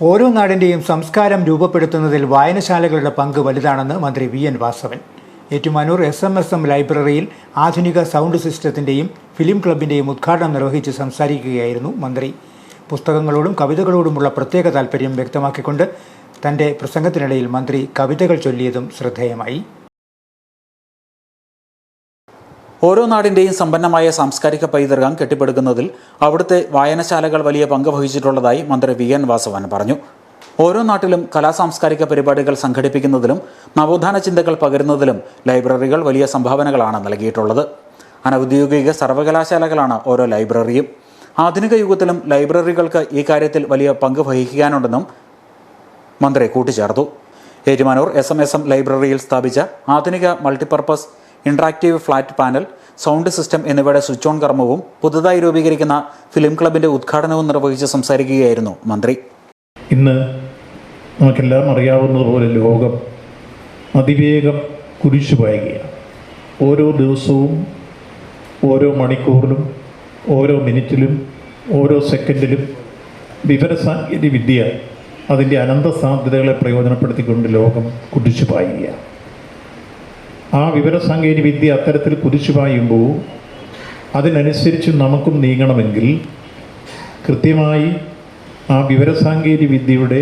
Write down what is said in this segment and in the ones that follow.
ഓരോ നാടിന്റെയും സംസ്കാരം രൂപപ്പെടുത്തുന്നതിൽ വായനശാലകളുടെ പങ്ക് വലുതാണെന്ന് മന്ത്രി V N Vasavan. Ettumanoor S M S M ലൈബ്രറിയിൽ ആധുനിക സൗണ്ട് സിസ്റ്റത്തിന്റെയും ഫിലിം ക്ലബിന്റെയും ഉദ്ഘാടനം നിർവഹിച്ച് സംസാരിക്കുകയായിരുന്നു മന്ത്രി. പുസ്തകങ്ങളോടും കവിതകളോടുമുള്ള പ്രത്യേക താൽപ്പര്യം വ്യക്തമാക്കിക്കൊണ്ട് തന്റെ പ്രസംഗത്തിനിടയിൽ മന്ത്രി കവിതകൾ ചൊല്ലിയതും ശ്രദ്ധേയമായി. ഓരോ നാടിന്റെയും സമ്പന്നമായ സാംസ്കാരിക പൈതൃകം കെട്ടിപ്പടുക്കുന്നതിൽ അവിടുത്തെ വായനശാലകൾ വലിയ പങ്ക് വഹിച്ചിട്ടുള്ളതായി മന്ത്രി വി എൻ വാസവൻ പറഞ്ഞു. ഓരോ നാട്ടിലും കലാസാംസ്കാരിക പരിപാടികൾ സംഘടിപ്പിക്കുന്നതിലും നവോത്ഥാന ചിന്തകൾ പകരുന്നതിലും ലൈബ്രറികൾ വലിയ സംഭാവനകളാണ് നൽകിയിട്ടുള്ളത്. അനൌദ്യോഗിക സർവകലാശാലകളാണ് ഓരോ ലൈബ്രറിയും. ആധുനിക യുഗത്തിലും ലൈബ്രറികൾക്ക് ഈ കാര്യത്തിൽ വലിയ പങ്ക് വഹിക്കാനുണ്ടെന്നും മന്ത്രി കൂട്ടിച്ചേർത്തു. Ettumanoor S M S M ലൈബ്രറിയിൽ സ്ഥാപിച്ച ആധുനിക multipurpose interactive flat panel sound system എന്നിവയുടെ സ്വിച്ച് ഓൺ കർമ്മവും പുതുതായി രൂപീകരിക്കുന്ന ഫിലിം ക്ലബിന്റെ ഉദ്ഘാടനവും നിർവഹിച്ച് സംസാരിക്കുകയായിരുന്നു മന്ത്രി. ഇന്ന് നമുക്കെല്ലാം അറിയാവുന്നതുപോലെ ലോകം അതിവേഗം കുരിശു പായുകയാണ്. ഓരോ ദിവസവും ഓരോ മണിക്കൂറിലും ഓരോ മിനിറ്റിലും ഓരോ സെക്കൻഡിലും വിവരസാങ്കേതിക വിദ്യ അതിന്റെ അനന്ത സാധ്യതകളെ പ്രയോജനപ്പെടുത്തിക്കൊണ്ട് ലോകം കുതിച്ചു പായുകയാണ്. ആ വിവരസാങ്കേതിക വിദ്യ അത്തരത്തിൽ കുതിച്ചു പായുമ്പോൾ അതിനനുസരിച്ച് നമുക്കും നീങ്ങണമെങ്കിൽ കൃത്യമായി ആ വിവരസാങ്കേതിക വിദ്യയുടെ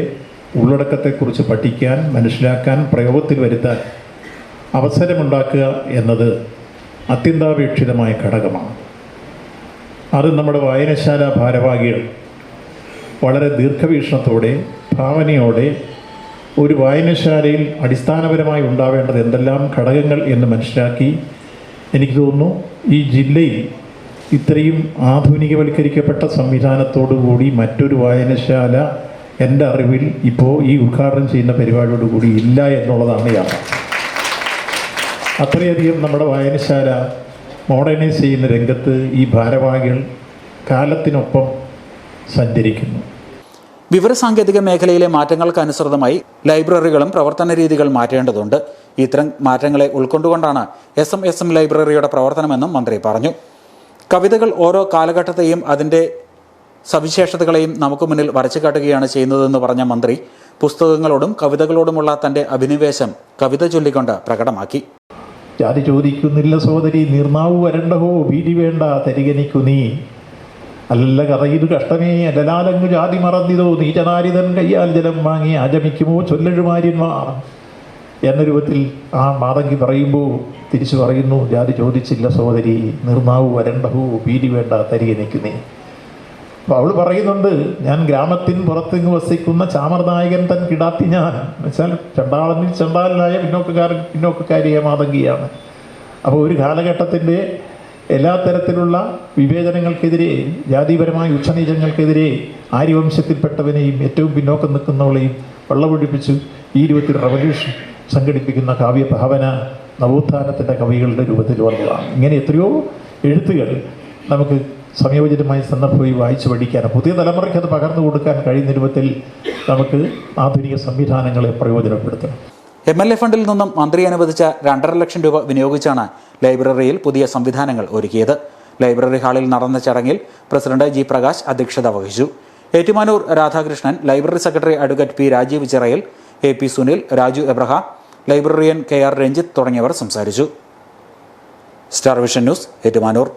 ഉള്ളടക്കത്തെക്കുറിച്ച് പഠിക്കാൻ മനസ്സിലാക്കാൻ പ്രയോഗത്തിൽ വരുത്താൻ അവസരമുണ്ടാക്കുക എന്നത് അത്യന്താപേക്ഷിതമായ ഘടകമാണ്. അത് നമ്മുടെ വായനശാല ഭാരവാഹികൾ വളരെ ദീർഘവീക്ഷണത്തോടെ ഭാവനയോടെ ഒരു വായനശാലയിൽ അടിസ്ഥാനപരമായി ഉണ്ടാവേണ്ടത് എന്തെല്ലാം ഘടകങ്ങൾ എന്ന് മനസ്സിലാക്കി എനിക്ക് തോന്നുന്നു ഈ ജില്ലയിൽ ഇത്രയും ആധുനികവൽക്കരിക്കപ്പെട്ട സംവിധാനത്തോടുകൂടി മറ്റൊരു വായനശാല എന്റെ അറിവിൽ ഇപ്പോൾ ഈ ഉദ്ഘാടനം ചെയ്യുന്ന പരിപാടിയോടുകൂടി ഇല്ല എന്നുള്ളതാണ് യാഥാർത്ഥ്യം. അത്രയധികം നമ്മുടെ വായനശാല മോഡേണൈസ് ചെയ്യുന്ന രംഗത്ത് ഈ ഭാരവാഹികൾ കാലത്തിനൊപ്പം സഞ്ചരിക്കുന്നു. വിവരസാങ്കേതിക മേഖലയിലെ മാറ്റങ്ങൾക്ക് അനുസൃതമായി ലൈബ്രറികളും പ്രവർത്തന രീതികൾ മാറ്റേണ്ടതുണ്ട്. ഇത്തരം മാറ്റങ്ങളെ ഉൾക്കൊണ്ടുകൊണ്ടാണ് എസ് എം എസ് എം ലൈബ്രറിയുടെ പ്രവർത്തനമെന്നും മന്ത്രി പറഞ്ഞു. കവിതകൾ ഓരോ കാലഘട്ടത്തെയും അതിന്റെ സവിശേഷതകളെയും നമുക്ക് മുന്നിൽ വരച്ചു കാട്ടുകയാണ് ചെയ്യുന്നതെന്ന് പറഞ്ഞ മന്ത്രി പുസ്തകങ്ങളോടും കവിതകളോടുമുള്ള തന്റെ അഭിനിവേശം കവിത ചൊല്ലിക്കൊണ്ട് പ്രകടമാക്കി. ജാതി ചോദിക്കുന്നില്ല സോദരി നിർണാവ് വരണ്ടഹോ ഭീതി വേണ്ട തരികനിക്കു നീ. അല്ല കഥയിതു കഷ്ടമേ അലലാലങ്ങു ജാതി മറന്നിതോ നീചനാരിതൻ കയ്യാൽ ജലം വാങ്ങി ആചമിക്കുമോ ചൊല്ലഴുമാര്യന്മാർ എന്ന രൂപത്തിൽ ആ മാതങ്കി പറയുമ്പോൾ തിരിച്ചു പറയുന്നു ജാതി ചോദിച്ചില്ല സഹോദരി നിർമാവ് വരണ്ടഹോ ഭീതി വേണ്ട തരികെ നിൽക്കുന്നേ. അപ്പോൾ അവൾ പറയുന്നുണ്ട് ഞാൻ ഗ്രാമത്തിൻ പുറത്തിങ്ങ് വസിക്കുന്ന ചാമർനായകൻ തൻ കിടാത്തി ഞാൻ. വെച്ചാൽ ചണ്ടാളനിൽ ചണ്ടാലനായ പിന്നോക്കക്കാരൻ പിന്നോക്കക്കാരിയ മാതങ്കിയാണ്. അപ്പോൾ ഒരു കാലഘട്ടത്തിന്റെ എല്ലാ തരത്തിലുള്ള വിവേചനങ്ങൾക്കെതിരെ ജാതിപരമായ ഉച്ചനീചങ്ങൾക്കെതിരെ ആര്യവംശത്തിൽപ്പെട്ടവനെയും ഏറ്റവും പിന്നോക്കം നിൽക്കുന്നവളെയും വെള്ളമൊഴിപ്പിച്ചു ഈ രൂപത്തിൽ റവല്യൂഷൻ സംഘടിപ്പിക്കുന്ന കാവ്യഭാവന നവോത്ഥാനത്തിന്റെ കവികളുടെ രൂപത്തിൽ വന്നതാണ് ഇങ്ങനെ എത്രയോ എഴുത്തുകൾ നമുക്ക് സംയോജിതമായ സന്ദർഭമായി വായിച്ചു പഠിക്കാൻ പുതിയ തലമുറയ്ക്ക് അത് പകർന്നു കൊടുക്കാൻ കഴിയുന്ന രൂപത്തിൽ നമുക്ക് ആധുനിക സംവിധാനങ്ങളെ പ്രയോജനപ്പെടുത്തണം. എം എൽ എ ഫണ്ടിൽ നിന്നും മന്ത്രി അനുവദിച്ച രണ്ടര ലക്ഷം രൂപ വിനിയോഗിച്ചാണ് ലൈബ്രറിയിൽ പുതിയ സംവിധാനങ്ങൾ ഒരുക്കിയത്. ലൈബ്രറി ഹാളിൽ നടന്ന ചടങ്ങിൽ പ്രസിഡന്റ് ജി പ്രകാശ് അധ്യക്ഷത വഹിച്ചു. Ettumanoor Radhakrishnan library secretary advocate P Rajeev Chirayil A P Sunil Raju Abraham librarian K R Ranjith തുടങ്ങിയവർ സംസാരിച്ചു. Star vision news Ettumanoor.